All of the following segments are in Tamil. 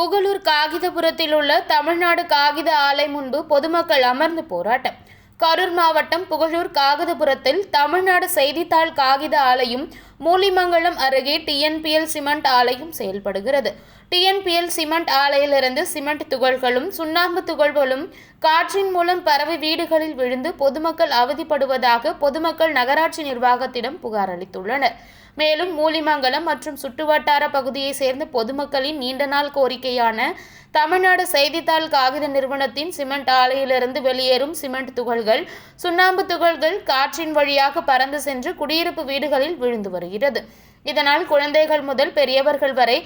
காகிதபுரத்தில் உள்ள தமிழ்நாடு காகித ஆலை முன்பு பொதுமக்கள் அமர்ந்து போராட்டம். கரூர் மாவட்டம் புகழூர் காகிதபுரத்தில் தமிழ்நாடு செய்தித்தாள் காகித ஆலையும் மூலிமங்கலம் அருகே டிஎன்பிஎல் சிமெண்ட் ஆலையும் செயல்படுகிறது. டிஎன்பிஎல் சிமெண்ட் ஆலையிலிருந்து சிமெண்ட் துகள்களும் சுண்ணாம்பு துகள்களும் காற்றின் மூலம் பரவி வீடுகளில் விழுந்து பொதுமக்கள் அவதிப்படுவதாக பொதுமக்கள் நகராட்சி நிர்வாகத்திடம் புகார் அளித்துள்ளனர். மேலும் மூலிமங்கலம் மற்றும் சுற்றுவட்டார பகுதியைச் சேர்ந்த பொதுமக்களின் நீண்ட நாள் கோரிக்கையான தமிழ்நாடு செய்தித்தாள் காகித நிறுவனத்தின் சிமெண்ட் ஆலையிலிருந்து வெளியேறும் சிமெண்ட் துகள்கள் சுண்ணாம்பு துகள்கள் காற்றின் வழியாக பறந்து சென்று குடியிருப்பு வீடுகளில் விழுந்து வருகிறது இதனால் குழந்தைகள் முதல் பெரியவர்கள் வரை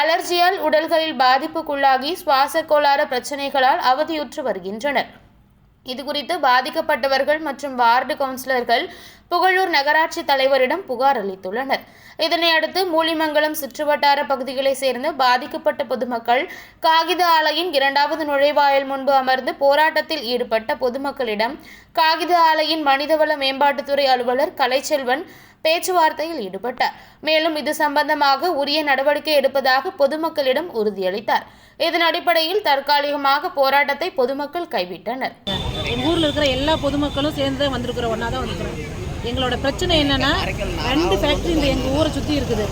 அலர்ஜியால் உடல்களில் பாதிப்புக்குள்ளாகி சுவாச கோளாறு பிரச்சனைகளால் அவதியுற்று வருகின்றனர். இதுகுறித்து பாதிக்கப்பட்டவர்கள் மற்றும் வார்டு கவுன்சிலர்கள் புகழூர் நகராட்சி தலைவரிடம் புகார் அளித்துள்ளனர். இதனையடுத்து மூலிமங்கலம் சுற்றுவட்டார பகுதிகளை சேர்ந்த பாதிக்கப்பட்ட பொதுமக்கள் காகித ஆலையின் இரண்டாவது நுழைவாயில் முன்பு அமர்ந்து போராட்டத்தில் ஈடுபட்ட பொதுமக்களிடம் காகித ஆலையின் மனிதவள மேம்பாட்டுத்துறை அலுவலர் கலைச்செல்வன் பேச்சுவார்த்தையில் ஈடுபட்டார் மேலும் இது சம்பந்தமாக உரிய நடவடிக்கை எடுப்பதாக பொதுமக்களிடம் உறுதியளித்தார். இதன் அடிப்படையில் தற்காலிகமாக போராட்டத்தை பொதுமக்கள் கைவிட்டனர். எங்கள் ஊரில் இருக்கிற எல்லா பொதுமக்களும் சேர்ந்து தான் வந்திருக்கிறோம். ஒன்றா தான் வந்திருக்கிறோம். எங்களோட பிரச்சனை என்னன்னா ரெண்டு ஃபேக்ட்ரி இந்த எங்கள் ஊரை சுற்றி இருக்குது.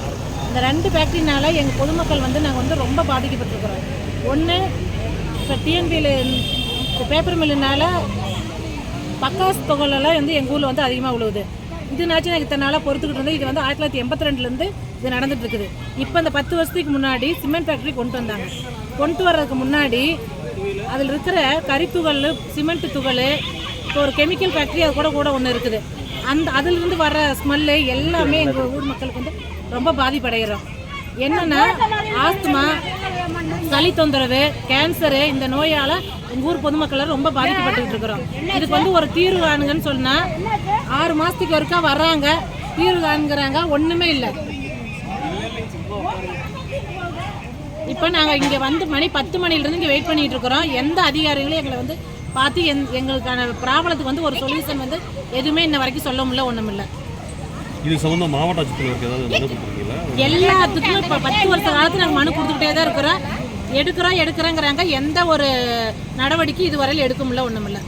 இந்த ரெண்டு ஃபேக்ட்ரினால எங்கள் பொதுமக்கள் வந்து நாங்கள் வந்து ரொம்ப பாதிக்கப்பட்டிருக்கிறோம். ஒன்று இப்போ டிஎன்பியில் பேப்பர் மில்லுனால பக்காஸ் தொகையெல்லாம் வந்து எங்கள் ஊரில் வந்து அதிகமாக விழுவுது இதுனாச்சும் எனக்கு இத்தனை நாளாக பொறுத்துக்கிட்டு இருந்தது இது வந்து ஆயிரத்தி தொள்ளாயிரத்தி எண்பத்தி ரெண்டுலேருந்து இது நடந்துட்டு இருக்குது இப்போ இந்த பத்து வருஷத்துக்கு முன்னாடி சிமெண்ட் ஃபேக்ட்ரி கொண்டு வந்தாங்க. கொண்டு வர்றதுக்கு முன்னாடி அதில் இருக்கிற கரித்துகள் சிமெண்ட் துகள் இப்போ ஒரு கெமிக்கல் ஃபேக்ட்ரி அது கூட கூட ஒன்று இருக்குது. அந்த அதிலிருந்து வர்ற ஸ்மெல்லு எல்லாமே எங்கள் ஊர் மக்களுக்கு வந்து ரொம்ப பாதிப்படைகிறோம் என்னென்னா ஆஸ்துமா சளி தொந்தரவு கேன்சரு இந்த நோயால் எங்கள் ஊர் பொதுமக்கள் ரொம்ப பாதிக்கப்பட்டுக்கிட்டு இருக்கிறோம். இதுக்கு வந்து ஒரு தீர்வு காணுங்கன்னு சொன்னால் ஆறு மாதத்துக்கு ஒருக்கா வர்றாங்க தீர்வு காணுங்கிறாங்க ஒன்றுமே இல்லை. இப்போ நாங்கள் இங்கே வந்து மணி பத்து மணிலேருந்து இங்கே வெயிட் பண்ணிட்டு இருக்கிறோம். எந்த அதிகாரிகளும் எங்களை வந்து பார்த்து எங் எங்களுக்கான ப்ராப்ளத்துக்கு வந்து ஒரு சொல்யூஷன் வந்து எதுவுமே இன்ன வரைக்கும் சொல்ல முடியல ஒன்றும் இல்லை இது சம்பந்தம் மாவட்ட ஆட்சித்தலைவருக்கு ஏதாவது மனு கொடுத்துருக்கீங்களா? எல்லாத்துக்கும் இப்போ பத்து வருஷ காலத்தில் நாங்கள் மனு கொடுத்துக்கிட்டே தான் இருக்கிறோம். எடுக்கிறோம் எடுக்கிறோங்கிறாங்க. எந்த ஒரு நடவடிக்கை இதுவரையில் எடுக்க முடியல ஒன்றும் இல்லை.